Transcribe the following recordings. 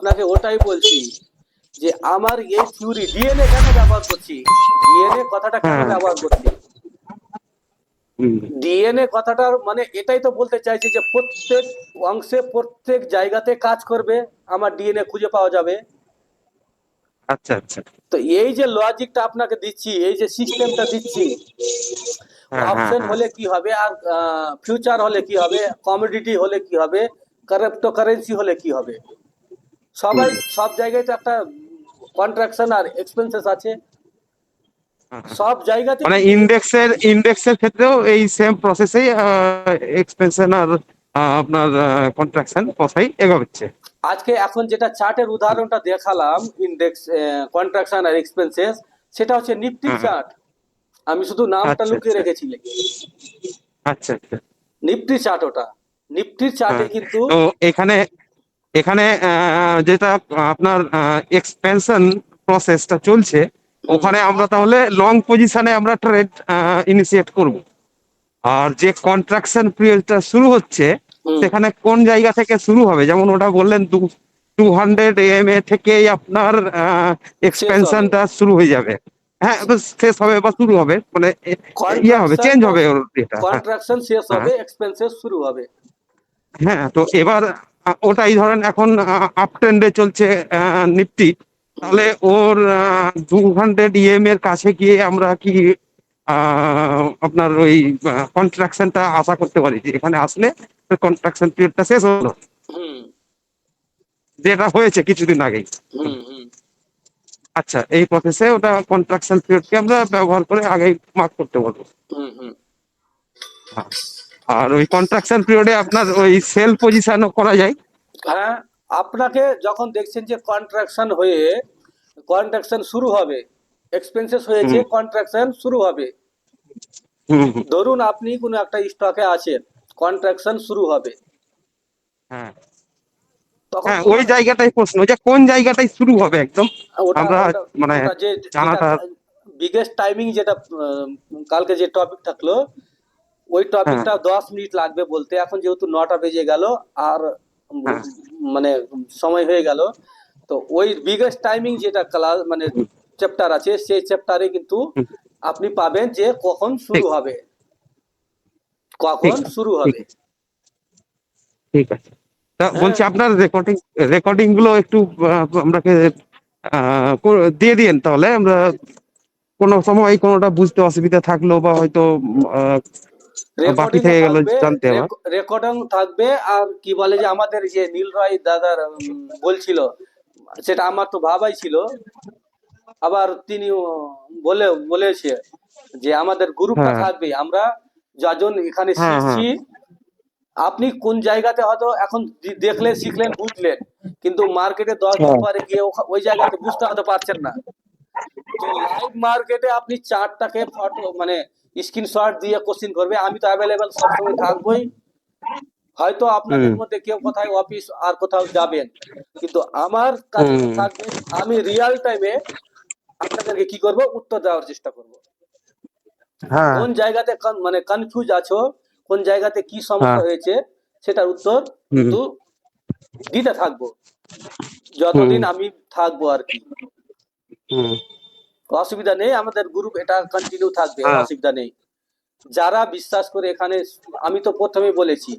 আপনাকে ওটাই বলছি যে আমার এই থিওরি ডিএনএ কেন ব্যবহার করছি? ডিএনএ কথাটা কেন হ্যাঁ। ব্যবহার করছি? ডিএনএ কথাটার মানে এটাই তো বলতে চাইছি যে প্রত্যেক অংশে প্রত্যেক জায়গাতে কাজ করবে আমার ডিএনএ খুঁজে পাওয়া যাবে। আচ্ছা আচ্ছা। তো এই যে লজিকটা আপনাকে দিচ্ছি এই যে সিস্টেমটা দিচ্ছি হ্যাঁ, অপশন হ্যাঁ, হলে কি হবে আর ফিউচার হলে কি হবে কমোডিটি হলে কি হবে ক্রিপ্টোকারেন্সি হলে কি হবে? সবাই সব জায়গায় তো একটা কন্ট্রাকশন আর এক্সপেন্সেস আছে হ্যাঁ। সব জায়গাতে মানে ইন্ডেক্সের ইন্ডেক্সের ক্ষেত্রেও এই সেম প্রসেসেই এক্সপেনশন আর আপনার কন্ট্রাকশন কথাই এগোচ্ছে আজকে এখন যেটা চার্টের উদাহরণটা দেখালাম ইন্ডেক্স কন্ট্রাকশন আর এক্সপেন্সেস সেটা হচ্ছে নিফটি হ্যাঁ। চার্ট আমি শুধু নামটা আচ্ছা, লুকিয়ে আচ্ছা। রেখেছি আচ্ছা আচ্ছা নিফটি চার্ট ওটা নিফটির চার্টে হ্যাঁ। কিন্তু এখানে এখানে যেটা আপনার এক্সপেনশন প্রসেসটা চলছে ওখানে আমরা তাহলে লং পজিশনে আমরা ট্রেড ইনিশিয়েট করব। আর যে কন্ট্রাকশন পিরিয়ডটা শুরু হচ্ছে সেখানে কোন জায়গা থেকে শুরু হবে? যেমন ওটা বললেন two two hundred M A থেকেই আপনার এক্সপেনশনটা শুরু হয়ে যাবে। হ্যাঁ শেষ হবে বা শুরু হবে মানে ইয়ে হবে চেঞ্জ হবে এটা হ্যাঁ। কন্ট্রাকশন শেষ হ্যাঁ। হবে এক্সপেন্সেস শুরু হবে। হ্যাঁ তো এবার ওটাই ধরেন এখন আপ ট্রেন্ডে চলছে নিফটি তাহলে ওর টু হান্ড্রেড ইএম এর কাছে গিয়ে আমরা কি আপনার ওই কন্ট্রাকশনটা আশা করতে পারি যে এখানে আসলে কন্ট্রাকশন পিরিয়ডটা শেষ হলো। যেটা হয়েছে কিছুদিন আগেই। হুম হুম। আচ্ছা এই প্রসেসে ওটা কন্ট্রাকশন পিরিয়ডকে আমরা ব্যবহার করে আগেই মার্ক করতে পারব। হুম হুম। আর ওই কন্ট্রাকশন পিরিয়ডে আপনার ওই সেল পজিশনও করা যায়। হ্যাঁ আপনাকে যখন দেখছেন যে কন্ট্রাকশন হয়ে কন্ট্রাকশন শুরু হবে এক্সপেন্সেস হয়েছে কন্ট্রাকশন শুরু হবে। ধরুন আপনি কোনো একটা স্টকে আছেন কন্ট্রাকশন শুরু হবে। হ্যাঁ। তখন হ্যাঁ ওই জায়গাটাই প্রশ্ন যে কোন জায়গাটাই শুরু হবে একদম? ওটা- আমরা মানে জানাটা- বিগেস্ট টাইমিং যেটা কালকে যে টপিক থাকল ওই টপিকটা দশ মিনিট লাগবে বলতে। এখন যেহেতু নটা বেজে গেল আর হ্যাঁ। মানে সময় হয়ে গেল তো ওই বিগেস্ট টাইমিং যেটা ক্লাস মানে চ্যাপ্টার আছে সেই চ্যাপ্টারে কিন্তু আপনি পাবেন যে কখন শুরু হবে। কখন শুরু হবে। ঠিক। আছে। তা হ্যাঁ। বলছি আপনার রেকর্ডিং রেকর্ডিংগুলো একটু আমরাকে দিয়ে দিন তাহলে। আমরা কোনো সময় কোনোটা বুঝতে অসুবিধা থাকল বা হয়তো আহ, বাকি থেকে গেল জানতে রেকর্ডিং থাকবে আর কি বলে যে আমাদের যে নীল রায় দাদার বলছিল সেটা আমার তো ভাবাই ছিল আবার তিনি বলে বলেছে যে আমাদের গ্রুপটা হ্যাঁ। থাকবে আমরা যজন এখানে হ্যাঁ, হ্যাঁ। শিখছি আপনি কোন জায়গাতে হয়তো এখন দেখলেন শিখলেন বুঝলেন কিন্তু মার্কেটে দশ। পরে গিয়ে ওই জায়গাতে বুঝতে হতে পারছেন না লাইভ মার্কেটে আপনি চারটাকে ফটো মানে স্ক্রিনশট দিয়ে কোশ্চিন করবে আমি তো অ্যাভেলেবেল সবসময় থাকবোই। হয়তো আপনাদের মধ্যে কেউ কোথায় অফিস আর কোথাও যাবেন কিন্তু আমার কাছে থাকবে আমি রিয়েল টাইমে আপনাদেরকে কি করব? উত্তর দেওয়ার চেষ্টা করব। হ্যাঁ। কোন জায়গাতে মানে কনফিউজ আছো কোন জায়গাতে কি সমস্যা হ্যাঁ। হয়েছে সেটার উত্তর কিন্তু দিতে থাকব। যতদিন আমি থাকব আর কি। অসুবিধা নেই আমাদের গ্রুপ এটা কন্টিনিউ থাকবে হ্যাঁ। অসুবিধা নেই যারা বিশ্বাস করে এখানে আমি তো প্রথমেই বলেছি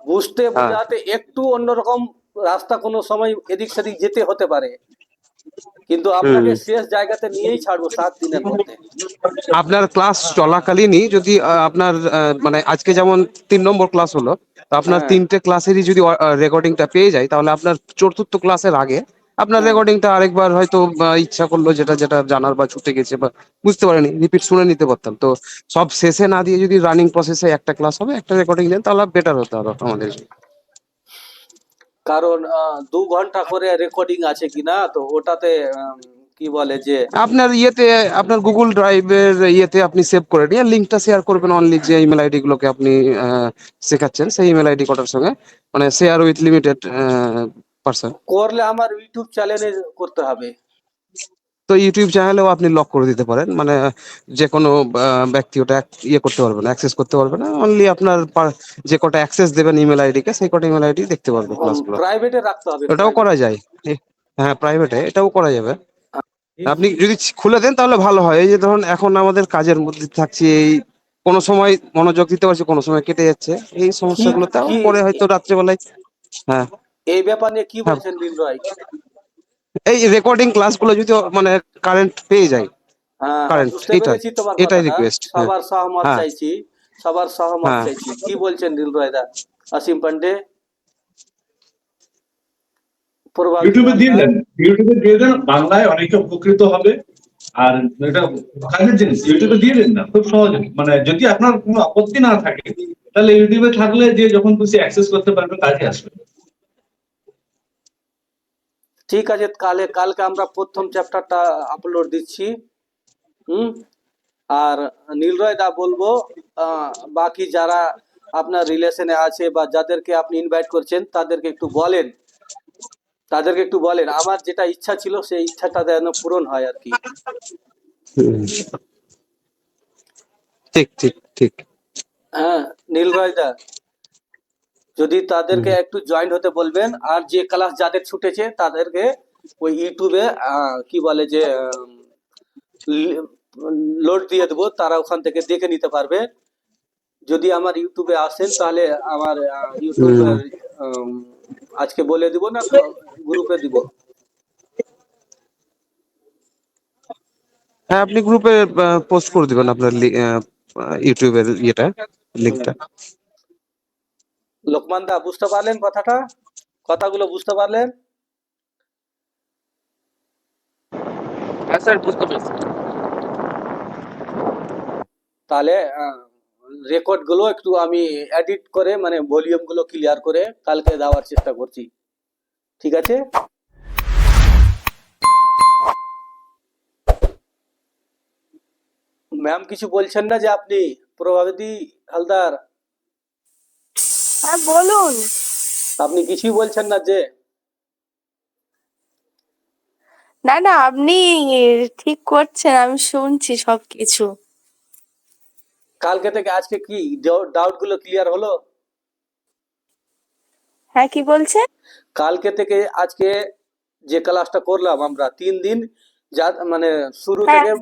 বুঝতে হ্যাঁ। বোঝাতে একটু অন্যরকম রাস্তা কোনো সময় এদিক সেদিক যেতে হতে পারে কিন্তু আপনাকে শেষ জায়গাতে নিয়েই ছাড়বো সাত দিনের মধ্যে আপনার ক্লাস চলাকালীনই যদি আপনার মানে আজকে যেমন তিন নম্বর ক্লাস হলো তো আপনার হ্যাঁ। তিনটে ক্লাসেরই যদি রেকর্ডিংটা পেয়ে যায় তাহলে আপনার চতুর্থ ক্লাসের আগে আপনার রেকর্ডিংটা আরেকবার হয়তো ইচ্ছা করল যেটা যেটা জানার বা ছুটে গেছে বা বুঝতে পারেনি রিপিট শুনে নিতে পারতাম। তো সব শেষে না দিয়ে যদি রানিং প্রসেসে একটা ক্লাস হবে একটা রেকর্ডিং দেন তাহলে বেটার হতো আরও আমাদের। কারণ দু ঘণ্টা করে রেকর্ডিং আছে কিনা তো ওটাতে কি বলে যে আপনার ইয়েতে আপনার গুগল ড্রাইভের ইয়েতে আপনি সেভ করে নিয়ে লিঙ্কটা শেয়ার করবেন অনলি যে ইমেল আইডি গুলোকে আপনি শেখাচ্ছেন সেই ইমেল আইডি কটার সঙ্গে। মানে শেয়ার উইথ লিমিটেড পার্সন করলে আমার ইউটিউব চ্যানেলে করতে হবে। তো ইউটিউব চ্যানেলেও আপনি লক করে দিতে পারেন মানে যে কোনো ব্যক্তি ওটা ইয়ে করতে পারবে না অ্যাক্সেস করতে পারবে না অনলি আপনার যে কটা অ্যাক্সেস দেবেন ইমেল আইডি কে সেই কটা ইমেল আইডি দেখতে পারবে ক্লাসগুলো প্রাইভেটে রাখতে হবে। ওটাও করা যায়। হ্যাঁ প্রাইভেটে এটাও করা যাবে। আপনি যদি খুলে দেন তাহলে ভালো হয়। এই যে ধরুন এখন আমাদের কাজের মধ্যে থাকছি এই কোনো সময় মনোযোগ দিতে পারছি কোনো সময় কেটে যাচ্ছে। এই সমস্যাগুলোতে আবার কি- পরে হয়তো রাত্রেবেলায় হ্যাঁ। এই ব্যাপার নিয়ে কি হ্যাঁ। বলছেন নীল রায় এই রেকর্ডিং ক্লাসগুলো যদি মানে কারেন্ট পেয়ে যায় হ্যাঁ Current, বুঝতে এটাই-। হ্যাঁ। সবার সহমত হ্যাঁ। চাইছি সবার সহমত হ্যাঁ। চাইছি কি বলছেন নীল রায় দা অসীম পান্ডে ইউটিউবে দিয়ে দেন ইউটিউবে দিয়ে দেন বাংলায় অনেকে উপকৃত হবে আর এটা কাজের জিনিস ইউটিউবে দিয়ে দেন না খুব সহজ মানে যদি আপনার কোনো আপত্তি না থাকে তাহলে ইউটিউবে থাকলে যে যখন খুশি অ্যাক্সেস করতে পারবে কাজে আসবে ঠিক আছে কালে কালকে আমরা প্রথম চ্যাপ্টারটা আপলোড দিচ্ছি। হুম? আর নীলরয় দা বলব বাকি যারা আপনার রিলেশনে আছে বা যাদেরকে আপনি ইনভাইট করছেন তাদেরকে একটু বলেন। তাদেরকে একটু বলেন। আমার যেটা ইচ্ছা ছিল সেই ইচ্ছাটা যেন পূরণ হয় আর কি। ঠিক ঠিক ঠিক। হ্যাঁ নীলরয় দা। যদি তাদেরকে একটু জয়েন্ট হতে বলবেন আর যে ক্লাস যাদের ছুটেছে তাদেরকে ওই ইউটিউবে কি বলে যে লোড দিয়ে দেবো তারা ওখান থেকে দেখে নিতে পারবে। যদি আমার ইউটিউবে আসেন তাহলে আমার ইউটিউবে আজকে বলে দিব না গ্রুপে দিব। হ্যাঁ আপনি গ্রুপে পোস্ট করে দিবেন আপনার ইউটিউবের ইয়েটা লিঙ্কটা লোকমান দা বুঝতে পারলেন কথাটা? কথাগুলো বুঝতে পারলেন? হ্যাঁ স্যার বুঝতে পেরেছি। তাহলে রেকর্ডগুলো একটু আমি এডিট করে মানে ভলিউমগুলো ক্লিয়ার করে কালকে দেওয়ার চেষ্টা করছি। ঠিক আছে? ম্যাম কিছু বলছেন না যে আপনি? প্রভাবতী হালদার? হ্যাঁ বলুন। আপনি কিছুই বলছেন না যে। না না আপনি ঠিক করছেন আমি শুনছি সবকিছু। কালকে থেকে আজকে কি ডাউটগুলো ক্লিয়ার হলো? হ্যাঁ কি বলছেন? কালকে থেকে আজকে যে ক্লাসটা করলাম আমরা তিন দিন যা মানে শুরু হ্যাঁ। থেকে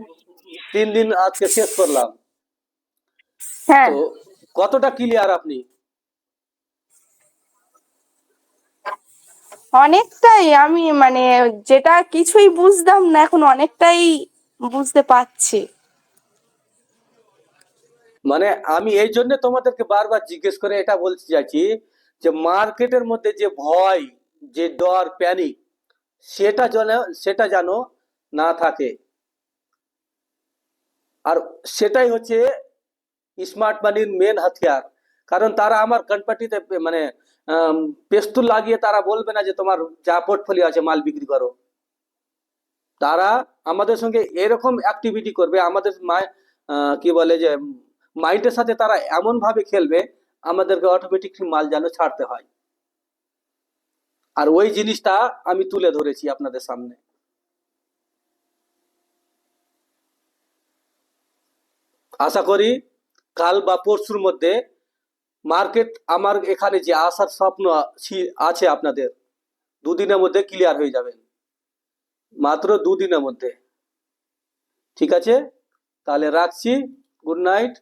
তিন দিন আজকে শেষ করলাম। হ্যাঁ। কতটা ক্লিয়ার আপনি? অনেকটাই, আমি মানে যেটা কিছুই বুঝতাম না, এখন অনেকটাই বুঝতে পারছি। মানে আমি এই জন্য তোমাদেরকে বারবার জিজ্ঞেস করে এটা বলতে চাইছি যে, মার্কেটের মধ্যে যে ভয়, যে ডর, প্যানিক, সেটা যেন সেটা যেন না থাকে। আর সেটাই হচ্ছে স্মার্ট মানির মেন হাতিয়ার। কারণ তারা আমার কনপার্টিতে মানে পেস্তুল লাগিয়ে তারা বলবে না যে তোমার যা পোর্টফোলিও আছে মাল বিক্রি করো। তারা আমাদের সঙ্গে এরকম অ্যাক্টিভিটি করবে, আমাদের কি বলে যে মাইন্ডের সাথে তারা এমন ভাবে খেলবে, আমাদেরকে অটোমেটিকলি মাল যেন ছাড়তে হয়। আর ওই জিনিসটা আমি তুলে ধরেছি আপনাদের সামনে। আশা করি কাল বা পরশুর মধ্যে মার্কেট আমার এখানে যে আসার স্বপ্ন আছে আপনাদের, দুদিনের মধ্যে ক্লিয়ার হয়ে যাবেন মাত্র দুদিনের মধ্যে। ঠিক আছে? তাহলে রাখছি। Good night